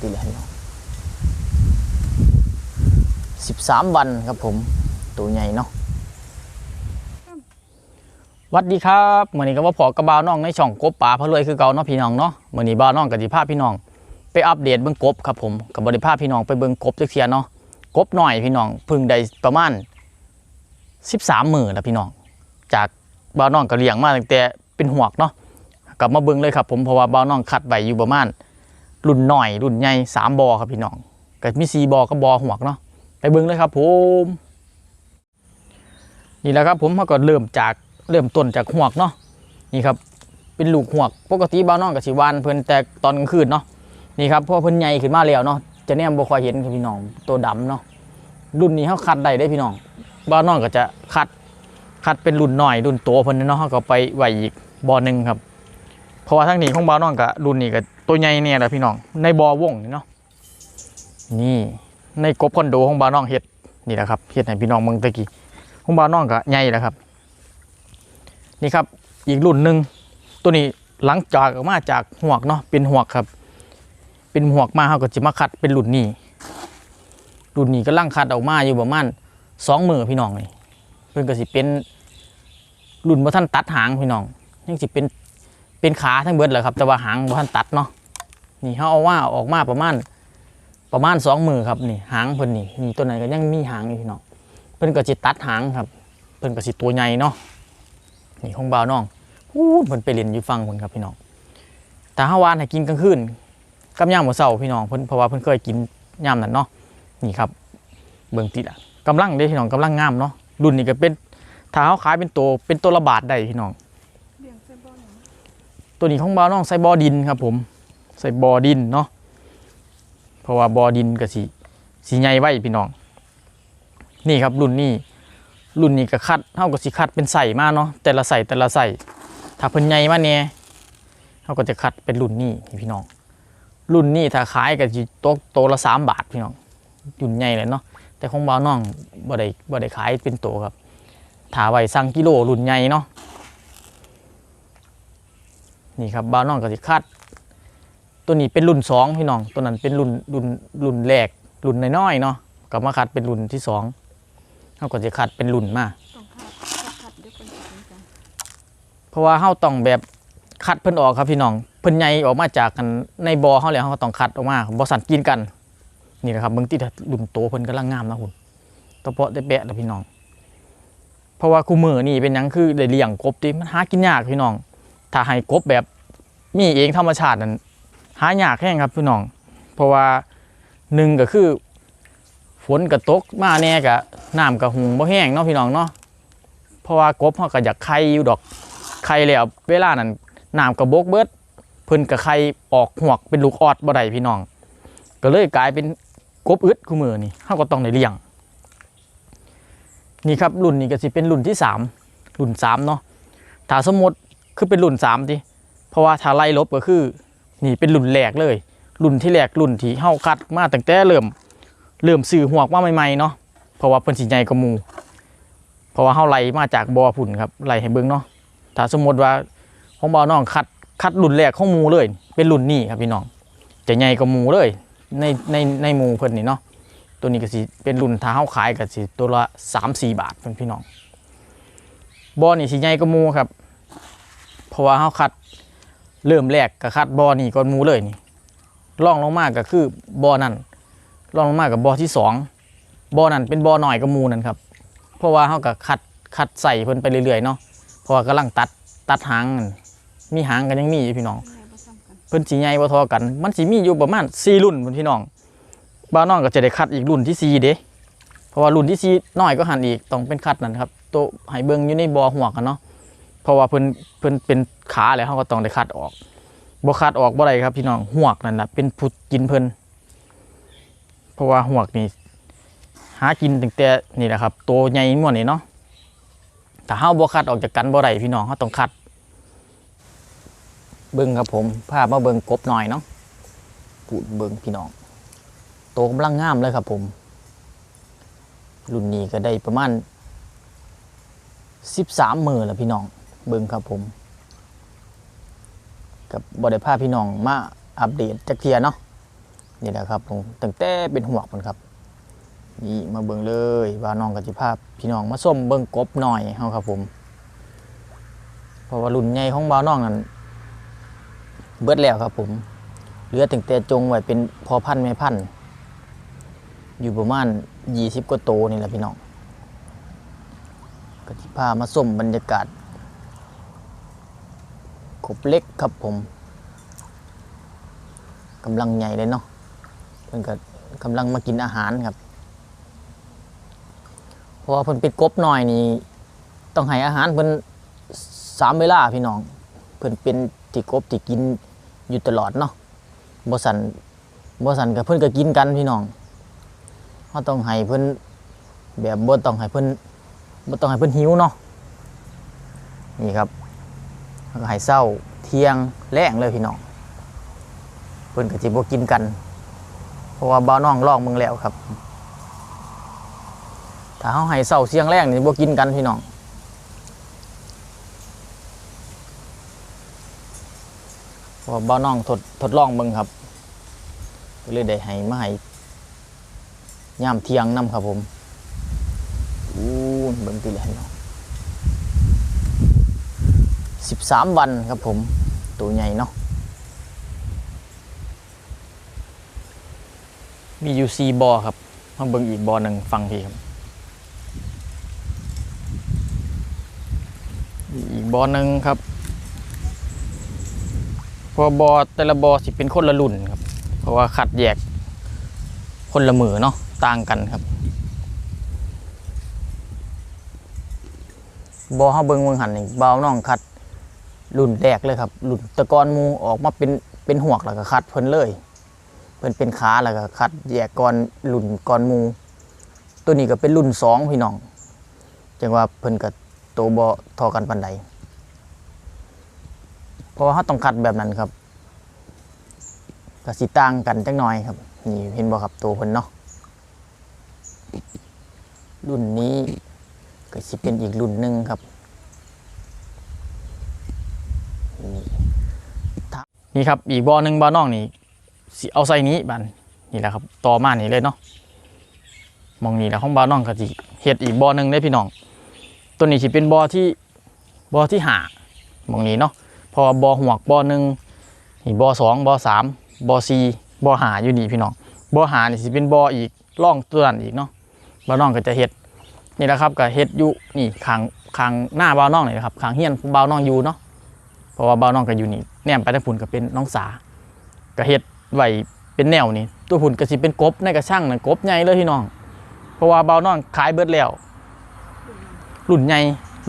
ทีละพี่สิบสามวันครับผม ตัวใหญ่เนาะวัดดีครับเมื่อนี้ก็ว่าพอกระบาวน้องในช่องกบป่าพะรวยคือเก่าเนาะพี่น้องเนาะเมื่อนี้บ่าวน้องกับจิภาพพี่น้อง ไปอัปเดตเบิ้องกบครับผมกับบริภาพพี่น้องไปเบิ้องกบจักเทียเนาะกบหน่อยพี่น้องพึ่งได้ประมาณสิบสามหมื่นแล้วพี่น้อง จากบ่าวน้องก็เลี้ยงมาตั้งแต่เป็นหวกเนาะกลับมาเบิ้องเลยครับผมเพราะว่าบ่าวน้องคัดไว้อยู่ประมาณ รุ่นหน่อยรุ่นใหญ่สามบอครับพี่น้องก็มีสี่บอก็บอหวกเนาะไปเบิ้งเลยครับผมนี่แหละครับผมเขาก็เริ่มจากเริ่มต้นจากหวกเนาะนี่ครับเป็นลูกหวกปกติบ่าวน้องกับสิวานเพิ่นแต่ตอนกลางคืนเนาะนี่ครับพราะว่าเพิ่นใหญ่ขึ้นมาแล้วเนาะจะเนี่ยบ่ค่อยเห็นครับพี่น้องตัวดำเนาะรุ่นนี้เขาคัดได้ได้พี่น้องบ่าวน้องก็จะคัดคัดเป็นรุ่นหน่อยรุ่นโตเพิ่นเนาะเขาก็ไปไหวอีกบ่อหนึ่งครับเพราะว่าทั้งนี้ของบ่าวน้องกับรุ่นนี้ก็ ตัวใหญ่เนี่ยแหละพี่น้อง ในบ่อวงนี่เนาะ นี่ ในกบคอนโดของบาน้องเฮ็ดนี่แหละครับเฮ็ดให้พี่น้องเมืองตะกี้ของบาน้องก็ใหญ่แล้วครับ นี่ครับ อีกรุ่นหนึ่งตัวนี้หลังจากออกมาจากหวกเนาะ เป็นหวกครับ เป็นหวกมาเขาก็จะมาคัดเป็นรุ่นนี้ รุ่นนี้ก็ลังคัดออกมาอยู่ประมาณสองมือพี่น้องนี่เพิ่นก็สิเป็นรุ่นบ่ท่านตัดหางพี่น้องยังสิเป็นเป็นขาทั้งเบิดเลยครับ แต่ว่าหางบ่ทันตัดเนาะ นี่เขาเอาว่าออกมาประมาณประมาณสองมือครับนี่หางเพิ่นนี่นี่ตัวไหนก็ยังมีหางอยู่พี่น้องเพิ่นก็สิตัดหางครับ เพิ่นก็สิตัวใหญ่เนาะนี่ของบ่าวน้องอู้เพิ่นไปเล่นอยู่ฟังเพิ่นครับพี่น้องแต่เฮาวานให้กินกลางคืนกับยามมื้อเช้าพี่น้องเพิ่นเพราะว่าเพิ่นเคยกินย่ามนั้นเนาะนี่ครับเบิ่งติดอะกำลังเด้พี่น้องกำลังงามเนาะรุ่นนี้ก็เป็นถ้าเฮาขายเป็นตัวเป็นตัวละบาทได้พี่น้องตัวนี้ของบ่าวน้องใส่บอดินครับผม ใส่บอดินเนาะเพราะว่าบอดินก็สีสีใหญ่ไว้พี่น้อง นี่ครับรุ่นนี้รุ่นนี้ก็คัดเท่ากับสีคัดเป็นใส่มาเนาะแต่ละใส่แต่ละใส่ถ้าเพิ่นใหญ่มาเนี่ยเขาก็จะคัดเป็นรุ่นนี่พี่น้อง รุ่นนี้ถ้าขายก็จะตกโตละสามบาทพี่น้องรุ่นใหญ่เลยเนาะแต่ของบ่าวน้องบ่ได้บ่ได้ขายเป็นโตวครับถ้าไว้สั่งกิโลรุ่นใหญ่เนาะนี่ครับบ้าวน้องก็สิคัด ตัวนี้เป็นรุ่นสองพี่น้องตัวนั้นเป็นรุ่นรุ่นรุ่นแรกรุ่นน้อยๆเนาะกลับมาคัดเป็นรุ่นที่สองเขาก็จะคัดเป็นรุ่นมาต้องคัดคัดคัดเดี๋ยวเพิ่นสิเห็นกันเพราะว่าเขาต้องแบบคัดเพิ่นออกครับพี่น้องเพิ่นใหญ่ออกมาจากกันในบอเขาแล้วเขาก็ต้องคัดออกมาบอสันกินกัน นี่นะครับเบิ่งที่รุ่นโตเพิ่นกำลังงามนะคุณตะเปาะได้แปะแล้วพี่น้อง เพราะว่าคู่มือนี่เป็นหยังคือได้เลี้ยงกบที่มันหากินยากพี่น้อง ถ้าให้กบแบบมีเองธรรมชาตินั้น หายากแห้งครับพี่น้อง เพราะว่าหนึ่งก็คือ ฝนก็ตกมาแน่กะน้ำก็หุงบ่แห้งเนาะพี่น้องเนาะเพราะว่ากบเขาก็อยากไข่อยู่ดอกไข่แล้วเวลานั้นน้ำก็บกเบิดเพิ่นก็ไข่ออกหวกเป็นลูกออดบ่ได้พี่น้อง ก็เลยกลายเป็นกบอึดคู่มือนี่เฮาก็ต้องได้เลี้ยง นี่ครับรุ่นนี้ก็สิเป็นรุ่นที่สามรุ่นสามเนาะถ้าสมมติคือเป็นรุ่นสามทีเพราะว่าถ้าไล่ลบก็คือ นี่เป็นรุ่นแรกเลย รุ่นที่แรกรุ่นที่เฮาคัดมาตั้งแต่เริ่มเริ่มสื่อหวกมาใหม่ๆเนาะเพราะว่าเพิ่นสิใหญ่กว่าหมู่เพราะว่าเฮาไล่มาจากบ่อพุ่นครับไล่ให้เบิ่งเนาะถ้าสมมติว่าของบ่อน้องคัดคัดรุ่นแรกของหมู่เลย เป็นรุ่นนี้ครับพี่น้อง จะใหญ่กว่าหมู่เลยในในในหมู่เพิ่นนี่เนาะตัวนี้ก็สิเป็นรุ่นถ้าเฮาขายก็สิตัวละ3-4 บาทเพิ่นพี่น้องบ่อนี่สิใหญ่กว่าหมู่ครับ เพราะว่าเขาคัด เริ่มแรกก็คัดบอนี่ก่อนมูเลยนี่ล่องลงมากก็คือบอนั่นล่องลงมากกับบอที่สองบอนั่นเป็นบอหน่อยกับมูนั่นครับเพราะว่าเขาก็คัดคัดใส่เพิ่นไปเรื่อยๆเนาะเพราะว่ากำลังตัดตัดหางนั่นมีหางกันยังมีอยู่พี่น้อง เพิ่นสีใหญ่บ่ทอกัน มันสิมีอยู่ประมาณ4รุ่นพุ่นพี่น้องบ้าน้องก็จะได้คัดอีกรุ่นที่สี่เด้เพราะว่ารุ่นที่สี่น้อยก็หันอีกต้องเป็นคัดนั่นครับตัวให้เบิงอยู่ในบอหัวกันเนาะ ราะว่าเพิ่นเพิ่นเป็นขาแล้วเขาก็ต้องได้คัดออกบ่คัดออกบ่ได้ครับพี่น้องหวกนั่นนะเป็นผู้กินเพิ่นเพราะว่าหวกนี่หากินตั้งแต่นี่แหละครับ ตัวใหญ่หมดนี่เนาะถ้าเฮาบ่คัดออกจากกันบ่ได้พี่น้องเฮาต้องคัด เบิ่งครับผมพาพมาเบิ่งกบหน่อยเนาะพูดเบิ่งพี่น้องโตกำลังงามเลยครับผมรุ่นนี้ก็ได้ประมาณสิบสามมือแล้วพี่น้อง เบิ่งครับผมกับบริภาพพี่น้องมาอัปเดตจักเทียเนาะนี่แหละครับผมตั้งแต่เป็นหัวกมันครับ นี่มาเบิ่งเลยว่าน้องกับจิภาพพี่น้องมาส้มเบิ่งกบหน่อยเฮาครับผม เพราะว่ารุ่นใหญ่ของบ่าวน้องนั้นเบิดแล้วครับผมเหลือตั้งแต่จงไว้เป็นพอพันธุ์แม่พันอยู่ประมาณ20กว่าโตนี่แหละพี่น้องก็จิพามาส้มบรรยากาศ บเล็กครับผมกำลังใหญ่เลยเนาะเพิ่นก็กำลังมากินอาหารครับเพราะว่าเพิ่นเป็นกบหน้อยนี่ต้องให้อาหารเพิ่นสามเวลาพี่น้อง เพิ่นเป็นที่กบที่กินอยู่ตลอดเนาะบ่สันบ่สันกับเพิ่นก็กินกันพี่น้องเฮาต้องให้เพิ่นแบบบ่ต้องให้เพิ่นบ่ต้องให้เพิ่นหิวเนาะนี่ครับ แล้วก็ให้เช้าเที่ยงแรงเลยพี่น้องเพิ่นก็สิบ่กินกัน เพราะว่าบ่าวน้องลองเบิ่งแล้วครับ ถ้าเขาให้เสาเสียงแรกนี่บ่กินกันพี่น้องเพราะว่าบ้าน้องทดทดลองเบิ่งครับก็เลยได้ให้มาให้ย่ามเที่ยงนํครับผมอู้นเบิ่งตีเลยพี่น้อง สิบสามวันครับผมตัวใหญ่เนาะมีอยู่ซีบอครับมาเบิ่งอีกบอหนึ่งฟังพี่ครับอีกบอหนึ่งครับพราะบอแต่ละบอสิเป็นคนละรุ่นครับ เพราะว่าคัดแยกคนละมือเนาะต่างกันครับบอเฮาเบิ่งเบิ่งหันนี่เบาน้องคัด รุ่นแรกเลยครับรุ่นตะกอนมูออกมาเป็นเป็นหวกแล้วก็คัดเพิ่นเลยเพิ่นเป็นขาแล้วก็คัดแยกกอนรุ่นกอนมู ตัวนี้ก็เป็นรุ่นสองพี่น้องจังว่าเพิ่นก็โตบ่เทอกันปานใดเพราะว่าเขาต้องคัดแบบนั้นครับก็สิต่างกันจักหน่อยครับนี่เห็นบ่ครับตัวเพิ่นเนาะรุ่นนี้ก็สิเป็นอีกรุ่นหนึ่งครับ นี่ครับอีกบ่อหนึ่งบ่อน้องนี่เอาใส่นี้บันนี่แหละครับต่อมานี่เลยเนาะมองนี่แหละของบ่าวน้องก็สิเฮ็ดอีกบ่อหนึ่งได้พี่น้อง ตัวนี้สิเป็นบ่อที่บ่อที่หามองนี้เนาะเพอบ่อหวกบ่อหนึ่งนี่บ่อสองบ่อสามบ่อสี่บ่อหาอยู่นี่พี่น้องบ่อหานี่สิเป็นบ่ออีกร่องตัวนั้นอีกเนาะบ่าวน้องก็จะเฮ็ดนี่แหละครับก็เฮ็ดอยู่นี่ขางขางหน้าบ่าวน้องนี่นะครับขางเฮียนบ่าวน้องอยู่เนาะ ราะว่าบ่าน้องก็อยู่นี่แนมไปทางพุ่นก็เป็นน้องสาก็เฮ็ดไว้เป็นแนวนี่ตัวผุนก็สิเป็นกบในกระช่างนั่นกบใหญ่เลยพี่น้อง เพราะว่าเบาน้องขายเบิดแล้วรุ่นใหญ่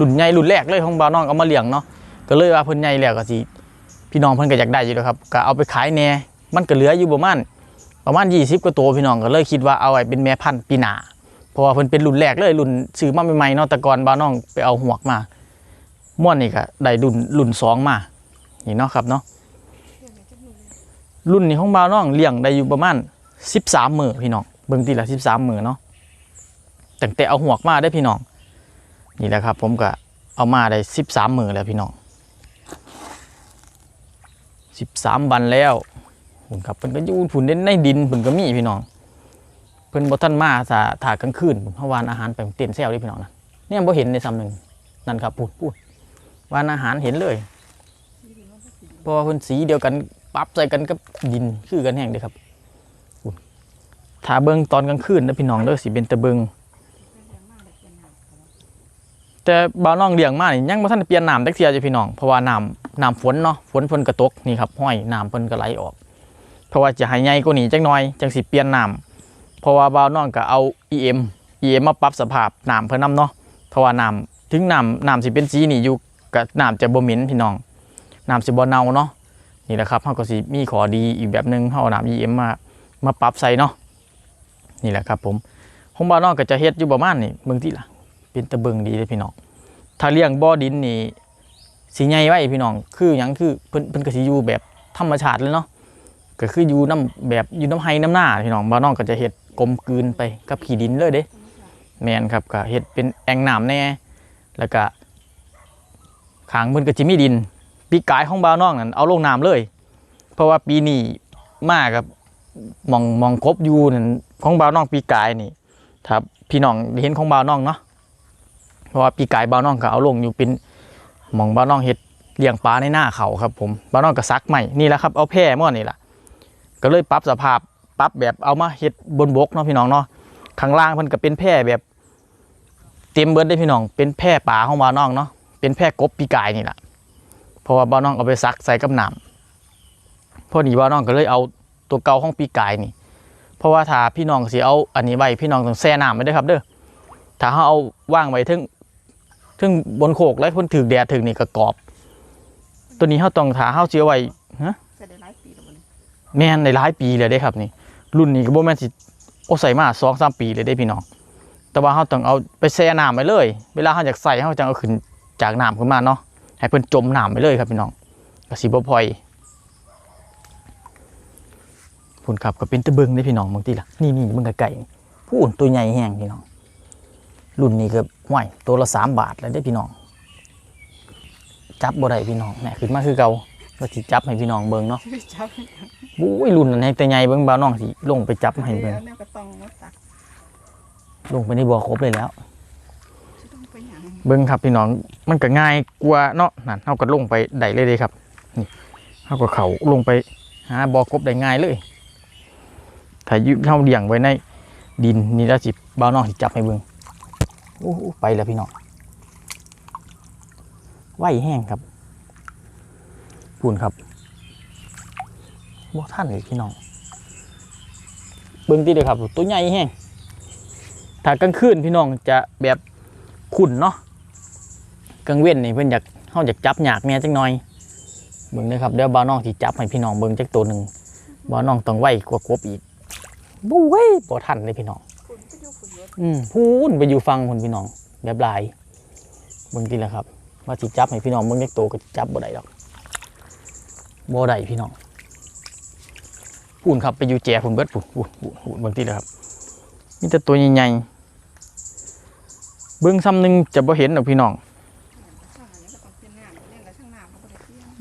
รุ่นใหญ่รุ่นแรกเลยของเบาน้องเอามาเลี้ยงเนาะก็เลยว่าเพิ่นใหญ่แล้วก็สิพี่น้องเพิ่นก็อยากได้อยู่แล้วครับก็เอาไปขายแหน่มันก็เหลืออยู่ประมาณประมาณ 20กว่าตัวพี่น้องก็เลยคิดว่าเอาไว้เป็นแม่พันธุ์ปีหน้าเพราะว่าเพิ่นเป็นรุ่นแรกเลยรุ่นซื้อมาใหม่ๆเนาะแต่ก่อนเบาน้องไปเอาหวกมา ม่วนนี่ก็ได้รุ่นรุ่นสองมา นี่เนาะครับเนาะรุ่นนี้ของบ่าวน้องเลี้ยงได้อยู่ประมาณสิบสามมือพี่น้องเบิ่งทีละสิบสามมือเนาะแตั้งแต่เอาหวกมาได้พี่น้อง นี่แหละครับ ผมก็เอามาได้สิบสามมือแล้วพี่น้องสิบสามวันแล้วผมครับเพิ่นก็อยู่ผุนในดินเพิ่นก็มีพี่น้อง เพิ่นบ่ทันมาถ้าถ้ากลางคืนผมเฮาวานอาหารไปผมเต้นแซวเด้พี่น้องนะเนี่ยบ่เห็นในซ้ำหนึ่งนั่นครับพูดพูด วานอาหารเห็นเลยเพราะว่าเพิ่นสีเดียวกันปรับใส่กันกับดินคือกันแห้งเด้อครับถ้าเบิ่งตอนกลางคืนนะพี่น้องเด้อสิเป็นตะเบิงแต่บ่าวน้องเลี้ยงมานี่ยังบ่ทันเปลี่ยนน้ำจักเทียจ้ะพี่น้องเพราะว่าน้ำน้ำฝนเนาะฝนเพิ่นก็ตกนี่ครับห้อยน้ำเพิ่นก็ไหลออก เพราะว่าจะให้ใหญ่กว่านี้จักหน่อยจังสิเปลี่ยนน้ำเพราะว่าบ่าวน้องก็เอา EM EM มาปรับสภาพน้ำเพิ่นนํเนาะเพราะว่าน้ำถึงน้ำน้ำสิเป็นสีนี่อยู่ กับน้ำจะบ่เหม็นพี่น้องน้ำสิบ่เน่าเนาะนี่แหละครับเฮาก็สิมีขอดีอีกแบบหนึงเฮาเอาน้ำ EM มามาปรับใส่เนาะนี่แหละครับผมของบ้านนอกก็จะเฮ็ดอยู่ประมาณนี่เบิ่งที่ล่ะเป็นตะเบิงดีเลยพี่น้องถ้าเลี้ยงบ่อดินนี่สิใหญ่ไว้พี่น้อง คือหยังคือเพิ่นเพิ่นก็สิอยู่แบบธรรมชาติเลยเนาะก็คืออยู่น้ำแบบอยู่น้ำไห้น้ำหน้าพี่น้องบ้านนอกก็จะเฮ็ดกลมกลืนไปกับขี้ดินเลยเด้แม่นครับก็เฮ็ดเป็นแอ่งน้ำแน่แล้วก็ ขางเพิ่นก็สิมีดิน ปีกายของบ่าวน้องนั่นเอาลงน้ำเลย เพราะว่าปีนี้มากับมองมองกบอยู่นั่นของบ่าวน้องปีกายนี่ถ้าพี่น้องเห็นของบ่าวน้องเนาะเพราะว่าปีกายบ่าวน้องก็เอาลงอยู่เป็นมองบ่าวน้องเฮ็ดเลี้ยงปลาในหน้าเขาครับผมบ่าวน้องก็ซักใหม่นี่แหละครับเอาแพร่ม่อนี่แหละก็เลยปรับสภาพปรับแบบเอามาเฮ็ดบนบกเนาะพี่น้องเนาะข้างล่างเพิ่นก็เป็นแพร่แบบเต็มเบิร์ดได้พี่น้องเป็นแพร่ปลาของบ่าวน้องเนาะ เป็นแพร่กบปีกายนี่แหละเพราะว่าบ่าน้องเอาไปซักใส่กับน้ำพอดีบ่าน้องก็เลยเอาตัวเก่าของปีกายนี่ เพราะว่าถ้าพี่น้องสิเอาอันนี้ไว้พี่น้องต้องแช่น้ำไว้ด้ครับเด้อถ้าเขาเอาว่างไว้ถึงถึงบนโขกแล้วพ่นถือแดดถึงนี่ก็กรอบ ตัวนี้เขาต้องถ้าเขาเชื้อไว้ฮะแม่นในหลายปีเลยได้ครับนี่ รุ่นนี้ก็บ่แม่นสิโอใส่มาสองสามปีเลยได้พี่น้องแต่ว่าเขาต้องเอาไปแช่น้ำไว้เลย เวลาเขาอยากใส่เขาจะเอาขึ้น จากน้ำขึ้นมาเนาะให้เพิ่นจมน้ำไปเลยครับพี่น้องก็สิบ่พลอยพุ่นครับก็เป็นตะเบิงได้พี่น้องบางทีล่ะนี่นี่มึงไก่พูนตัวใหญ่แห้งพี่น้องรุ่นนี้ก็ห่วยตัวละสามบาทเลยได้พี่น้อง จับบ่ได้พี่น้องแหม่ขึ้นมาคือเก่าก็สิจับให้พี่น้องเบิ่งเนาะไปจับบุ้ยรุ่นนั้นให้แต่ใหญ่เบิ่งบ่าวน้องสิลงไปจับให้เบิ่งแล้วก็ต้องมาตักลงไปในบ่อครบเลยแล้ว สิต้องไปหยัง เบิ่งครับพี่น้องมันก็ง่ายกว่าเนาะนั่นเฮาก็ลงไปได้เลยเด้ครับนี่เฮาก็เขาลงไปหาบอกบได้ง่ายเลยถ้ายึเฮาเลี้ยงไว้ในดินนี่แล้วสิบ่าวน้องจับให้เบิ่งโอ้โหไปแล้วพี่น้องไหวแห้งครับพูนครับบ่ทันเลยพี่น้องเบิ่งติเด้อครับ ตัวใหญ่แห้งถ้ากลางคืนพี่น้องจะแบบขุ่นเนาะ กลางเว้นนี่เพิ่นอยากเฮาอยากจับหยากแหน่จังหน่อยเบิ่งเด้อครับเดี๋ยวบ่าวน้องสิจับให้พี่น้องเบิ่งจักตัวหนึงบ่าวน้องต้องไวกว่ากบอีกบู้เว้ยบ่ทันเลยพี่น้องอืมพูนไปอยู่ฟังคนพี่น้องแบบลายเบิ่งติแหละครับ ว่าสิจับให้พี่น้องเบิ่งจักตัวก็จับบ่ได้ดอกบ่ได้พี่น้องพูนครับไปอยู่แจพุ่นเบิดพุ่นพุ่นพุ่นพุ่นเบิ่งติแหละครับมีแต่ตัวใหญ่ๆเบิ่งซ้ำหนึ่งจะบ่เห็นดอกพี่น้อง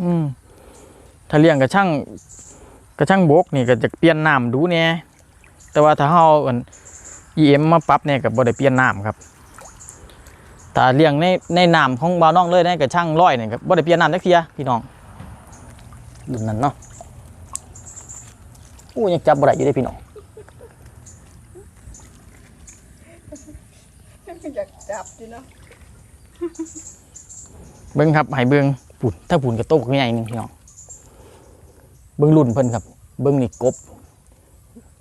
อืมถ้าเลี้ยงกระช่างกระช่างบกนี่ก็จะเปลี่ยนน้ำดูเนี่ยแต่ว่าถ้าเฮาอัน EM มมาปรับเนี่ยก็บบ่ได้เปลี่ยนน้ำครับถ้าเลี้ยงในในน้ำของบ่าวน้องเลยในกระช่างร้อยเนี่ยก็บบ่ได้เปลี่ยนน้ำจักเทียพี่น้องรุ่นนั้นเนาะอู้ยังจับบ่ได้อยู่เด้พี่น้องอยากจับดิเนาะ เบิ่งครับให้เบิ่งปุ่นถ้าปุ่นกระโตกใหญ่หนึงพี่น้องเบิ่งรุ่นเพิ่นครับ เบิ่งนี่กบ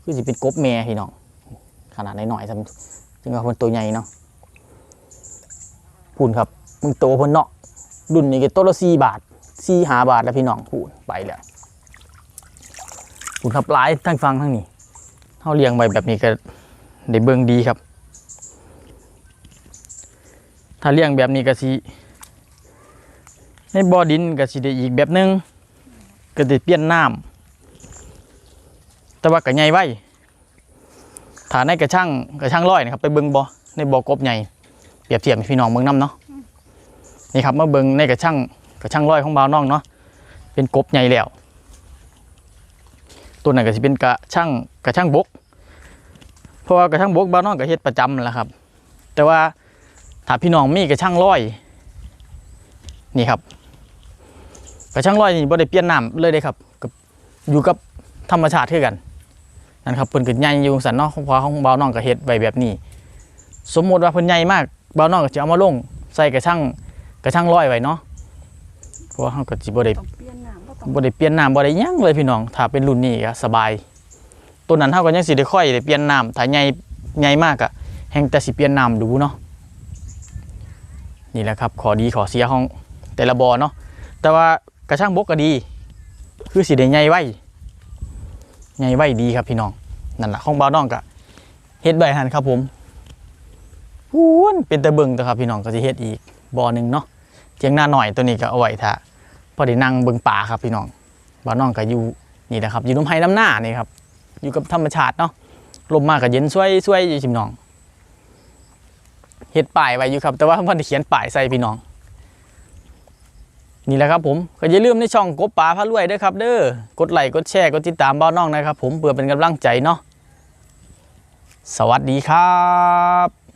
คือสิเป็นกบแม่พี่น้องขนาดน้อยๆซ้ำจึงว่าเพิ่นตัวใหญ่เนาะปุ่นครับมึงโตเพิ่นเนาะรุ่นนี้ก็ตัวละ4บาท4 5บาทแล้วพี่น้องปุ่นไปแล้วปุ่นครับหลายทั้งฟังทั้งนี้เฮาเลี้ยงไว้แบบนี้ก็ได้เบิ่งดีครับ ถ้าเลี้ยงแบบนี้ก็สิ ในบ่อดินก็สิได้อีกแบบหนึงก็ได้เปลี่ยนน้ำแต่ว่าก็ใหญ่ไว้ถ้าในกระช่างกระช่างร้อยนะครับ ไปเบิ่งบ่อในบ่อกบใหญ่เปรียบเทียบพี่น้องเบิ่งนํเนาะนี่ครับเมาเบิ่งในกระช่างกระช่างร้อยของบ่าวน้องเนาะเป็นกบใหญ่แล้วตัวนั้นก็สิเป็นกระช่างกระช่างบกเพราะว่ากระช่างบกบ่าวน้องก็เฮ็ดประจำแหล้วครับ แต่ว่าถ้าพี่น้องมีกระช่างร้อย นี่ครับ กระช่างร้อยนี่บ่ได้เปลี่ยนน้ำเลยเด้ครับกับอยู่กับธรรมชาติคือกันนั่นครับเพิ่นก็ใหญ่อยู่สันเนาะของพ่อของบ่าวน้องก็เฮ็ดไว้แบบนี้ สมมุติว่าเพิ่นใหญ่มากบ่าวน้องก็สิเอามาลงใส่กระช่างกระช่างร้อยไว้เนาะเพราะว่าเฮาก็สิบ่ได้ต้องเปลี่ยนน้ำบ่ต้องบ่ได้เปลี่ยนน้ำบ่ได้หยังเลยพี่น้อง ถ้าเป็นรุ่นนี้ก็สบายตัวนั้นเฮาก็ยังสิได้ค่อยได้เปลี่ยนน้ำถ้าใหญ่ใหญ่มากอะแฮงแต่สิเปลี่ยนน้ำดูเนาะนี่แหละครับข้อดีข้อเสียของแต่ละบ่อเนาะแต่ว่า กระช่างบกก็ดี คือสิได้ใหญ่ไว้ใหญ่ไว้ดีครับพี่น้องนั่นล่ะของบ่าวน้องก็เฮ็ดไว้หั่นครับผมพูนเป็นตะเบิงตัวครับพี่น้องก็สิเฮ็ดอีกบ่อหนึ่งเนาะเจียงหน้าหน่อยตัวนี้ก็เอาไว้ถ้าพอได้นั่งเบิงป่าครับพี่น้องบ้านน้องก็อยู่นี่แหละครับอยู่น้ำไห้น้ำหน้านี่ครับอยู่กับธรรมชาติเนาะลมมากก็เย็นช่วยช่วยอยู่ชิมน้องเฮ็ดป้ายไว้อยู่ครับ แต่ว่าเพิ่นเขียนป้ายใส่พี่น้อง นี่แหละครับผมก็อย่าลืมในช่องกบป่าพระรวยด้วยครับ เด้อกดไลค์กดแชร์กดติดตามบ้านน้องนะครับ ผมเพื่อเป็นกำลังใจเนาะสวัสดีครับ